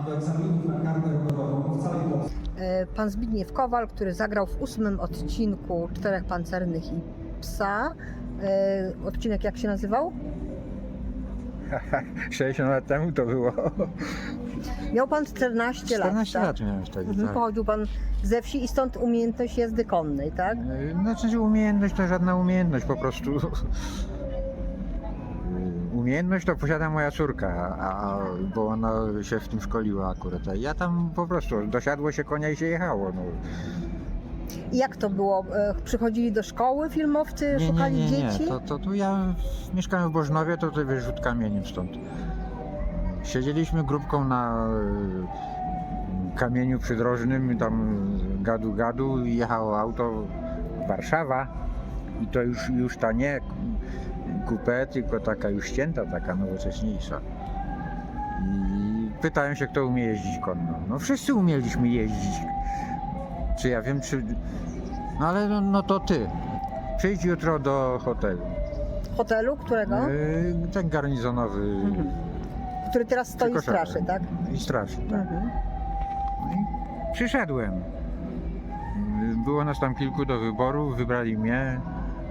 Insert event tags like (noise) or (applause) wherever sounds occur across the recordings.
a do egzaminów na kartę rowerową w całej Polsce. E, Pan Zbigniew Kowal, który zagrał w ósmym odcinku Czterech Pancernych i Psa. E, Odcinek jak się nazywał? (laughs) 60 lat temu to było. Miał Pan 14, 14 lat. lat tak? miałem wtedy. Mhm, Tak. Pochodził Pan ze wsi i stąd umiejętność jazdy konnej, tak? Y, Znaczy umiejętność to żadna umiejętność, po prostu. Umiejętność to posiada moja córka, a, bo ona się w tym szkoliła akurat. A ja tam po prostu dosiadło się konia i się jechało. No. I jak to było? E, Przychodzili do szkoły filmowcy, Nie, nie, szukali nie, nie. dzieci? To, to tu ja mieszkałem w Bożnowie, to to wiesz, rzut kamieniem stąd. Siedzieliśmy grupką na y, kamieniu przydrożnym, tam gadu gadu i jechało auto Warszawa i to już, już ta nie coupé, tylko taka już ścięta, taka nowocześniejsza. I pytałem się, kto umie jeździć konno. No wszyscy umieliśmy jeździć. Czy ja wiem, czy... No ale no, no to ty. Przyjdź jutro do hotelu. Hotelu, którego? Yy, ten garnizonowy. Mhm. Który teraz stoi i straszy, tak? I straszy, tak. Mhm. No i przyszedłem. Yy, Było nas tam kilku do wyboru, wybrali mnie,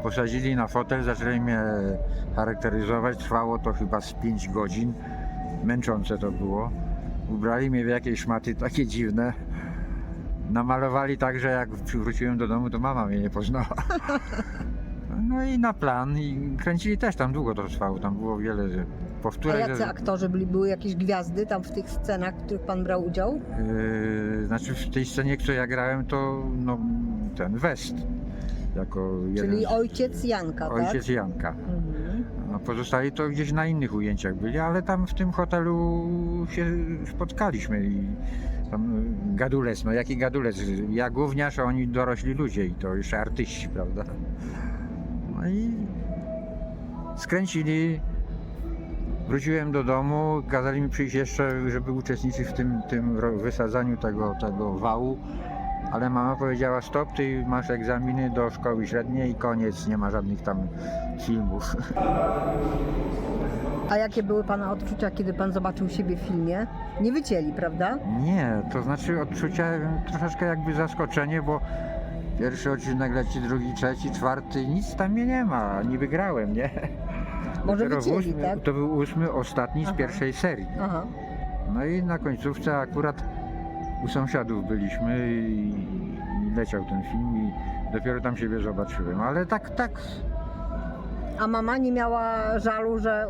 posadzili na fotel, zaczęli mnie charakteryzować. Trwało to chyba z 5 godzin. Męczące to było. Ubrali mnie w jakieś szmaty takie dziwne. Namalowali tak, że jak wróciłem do domu, to mama mnie nie poznała. (laughs) No i na plan. I kręcili też tam długo to trwało. Tam było wiele A powtórek. jacy aktorzy byli? Były jakieś gwiazdy tam w tych scenach, w których Pan brał udział? Yy, znaczy w tej scenie, w której ja grałem, to no, ten West. Jako jeden Czyli ojciec Janka, ojciec tak? Janka. Mhm. No, pozostali to gdzieś na innych ujęciach byli, ale tam w tym hotelu się spotkaliśmy i tam gadulec, no jaki gadulec? Ja gówniarz, a oni dorośli ludzie i to jeszcze artyści, prawda? No i skręcili, wróciłem do domu, kazali mi przyjść jeszcze, żeby uczestniczyć w tym, tym wysadzaniu tego, tego wału. Ale mama powiedziała stop, ty masz egzaminy do szkoły średniej i koniec, nie ma żadnych tam filmów. A jakie były Pana odczucia, kiedy Pan zobaczył siebie w filmie? Nie wycięli, prawda? Nie, to znaczy odczucia troszeczkę jakby zaskoczenie, bo pierwszy odcinek leci, drugi, trzeci, czwarty, nic tam mnie nie ma, niby grałem, nie? Może wycięli, ósmy- tak? To był ósmy, ostatni z Aha. pierwszej serii. Aha. No i na końcówce akurat u sąsiadów byliśmy i, i leciał ten film i dopiero tam siebie zobaczyłem, ale tak, tak, A mama nie miała żalu, że,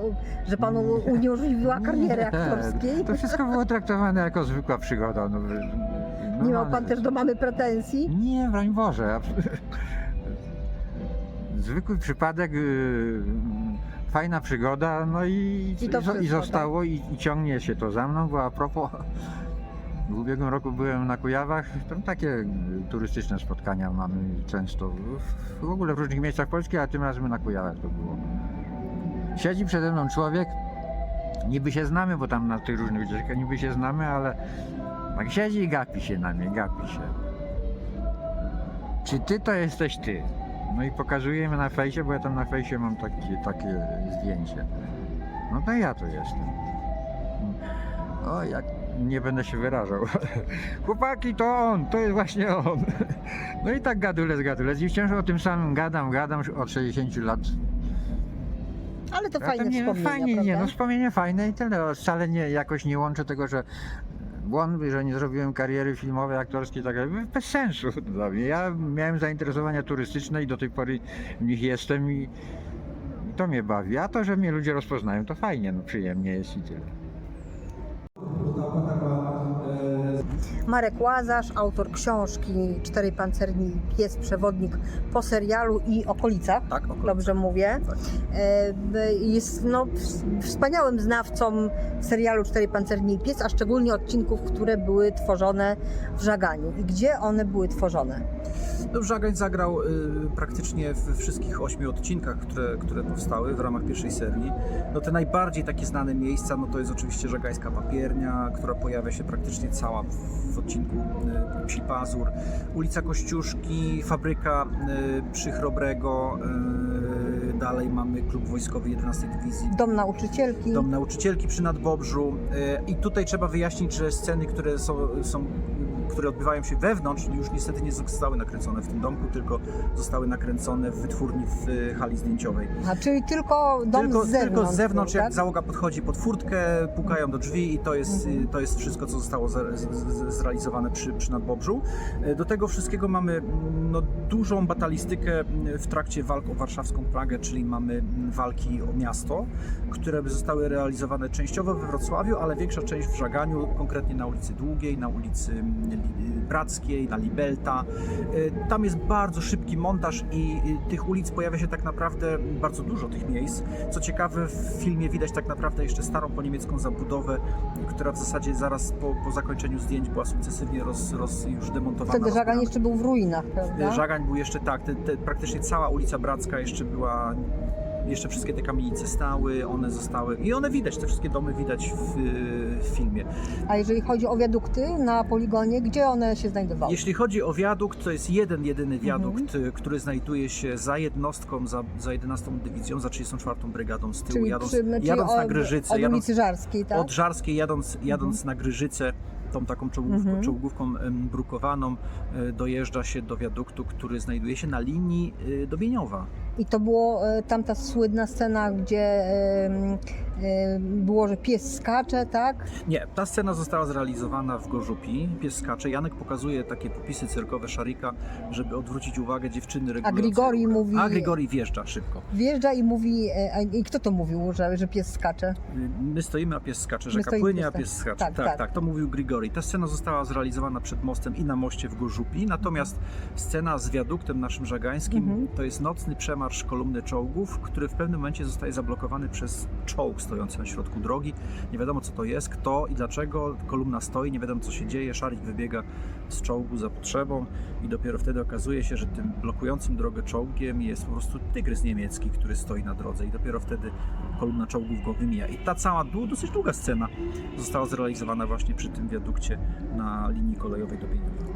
że Panu uniemożliwiła kariery Nie, aktorskiej? To wszystko było traktowane jako zwykła przygoda. No, Nie miał Pan normalne też do mamy pretensji? Nie, broń Boże. Zwykły przypadek, yy, fajna przygoda, no i, I to i, wszystko, zostało i, i ciągnie się to za mną, bo a propos, w ubiegłym roku byłem na Kujawach, tam takie y, turystyczne spotkania mamy często, w, w ogóle w różnych miejscach Polski, a tym razem na Kujawach to było. Siedzi przede mną człowiek, niby się znamy, bo tam na tych różnych wycieczkach niby się znamy, ale tak siedzi i gapi się na mnie, gapi się. Czy ty to jesteś ty? No i pokazujemy na fejsie, bo ja tam na fejsie mam takie, takie zdjęcie. No to ja to jestem. O, jak nie będę się wyrażał. (laughs) Chłopaki, to on, to jest właśnie on. (laughs) No i tak gadulec, gadulec. I wciąż o tym samym gadam, gadam już od 60 lat. Ale to fajne nie, wspomnienia, fajnie, prawda? nie, no wspomnienie fajne i tyle. Wcale nie, jakoś nie łączę tego, że błąd, że nie zrobiłem kariery filmowej, aktorskiej, tak bez sensu (laughs) dla mnie. Ja miałem zainteresowania turystyczne i do tej pory w nich jestem i, i to mnie bawi. A to, że mnie ludzie rozpoznają, to fajnie, no przyjemnie jest i tyle. Marek Łazarz, autor książki Czterej Pancerni Pies, przewodnik po serialu i okolicach. Tak, okej. Dobrze mówię. Tak. E, Jest no, ws- wspaniałym znawcą serialu Czterej Pancerni i Pies, a szczególnie odcinków, które były tworzone w Żaganiu. I gdzie one były tworzone? No, Żagań zagrał y, praktycznie we wszystkich ośmiu odcinkach, które, które powstały w ramach pierwszej serii. No te najbardziej takie znane miejsca, no to jest oczywiście Żagańska Papiernia, która pojawia się praktycznie cała w, w odcinku y, Psi Pazur, ulica Kościuszki, fabryka y, przy Chrobrego, y, dalej mamy klub wojskowy 11 Dywizji Dom nauczycielki. Dom Nauczycielki przy Nadbobrzu. E, I tutaj trzeba wyjaśnić, że sceny, które są, są które odbywają się wewnątrz, już niestety nie zostały nakręcone w tym domku, tylko zostały nakręcone w wytwórni w e, hali zdjęciowej. A, czyli tylko dom tylko, z zewnątrz. tylko z zewnątrz, jak tak? załoga podchodzi pod furtkę, pukają do drzwi i to jest, Mhm. to jest wszystko, co zostało zrealizowane przy, przy Nadbobrzu. E, Do tego wszystkiego mamy mm, no, dużą batalistykę w trakcie walk o warszawską Plagę, czyli mamy mm, walki o miasto, które by zostały realizowane częściowo we Wrocławiu, ale większa część w Żaganiu, konkretnie na ulicy Długiej, na ulicy mm, Li- Brackiej, na Libelta. E, Tam jest bardzo szybki montaż i y, tych ulic pojawia się tak naprawdę bardzo dużo tych miejsc. Co ciekawe, w filmie widać tak naprawdę jeszcze starą po niemiecką zabudowę, która w zasadzie zaraz po, po zakończeniu zdjęć była sukcesywnie roz, roz, już demontowana. Wtedy Żagań jeszcze był w ruinach, prawda? Żagań był jeszcze tak, te, te, praktycznie cała ulica Bracka jeszcze była, jeszcze wszystkie te kamienice stały, one zostały i one widać, te wszystkie domy widać w, w filmie. A jeżeli chodzi o wiadukty na poligonie, gdzie one się znajdowały? Jeśli chodzi o wiadukt, to jest jeden, jedyny Mhm. wiadukt, y, który znajduje się za jednostką, za, za 11 dywizją, za 34 brygadą z tyłu, Czyli, jadąc, przy, jadąc na Gryżyce, od jadąc ulicy Żarskiej, tak? od Żarskiej, jadąc, jadąc na Gryżyce, tą taką czołgówką, Mhm. czołgówką em, brukowaną, y, dojeżdża się do wiaduktu, który znajduje się na linii y, do Bieniowa. I to było e, tamta słynna scena, gdzie było, że pies skacze, tak? Nie, ta scena została zrealizowana w Gorzupi. Pies skacze. Janek pokazuje takie popisy cyrkowe Szarika, żeby odwrócić uwagę dziewczyny regulującej Grigori ruch. mówi- A Grigori wjeżdża szybko. Wjeżdża i mówi, e, a- i kto to mówił, że, że pies skacze? My stoimy, a pies skacze, rzeka płynie, a pies skacze. Tak, Tak, tak, tak. to mówił Grigori. Ta scena została zrealizowana przed mostem i na moście w Gorzupi, natomiast scena z wiaduktem naszym żagańskim Mhm. to jest nocny przemarsz kolumny czołgów, który w pewnym momencie zostaje zablokowany przez czołg stojący na środku drogi. Nie wiadomo co to jest, kto i dlaczego kolumna stoi, nie wiadomo co się dzieje. Szarik wybiega z czołgu za potrzebą i dopiero wtedy okazuje się, że tym blokującym drogę czołgiem jest po prostu tygrys niemiecki, który stoi na drodze i dopiero wtedy kolumna czołgów go wymija. I ta cała dosyć długa scena została zrealizowana właśnie przy tym wiadukcie na linii kolejowej do Bieniów.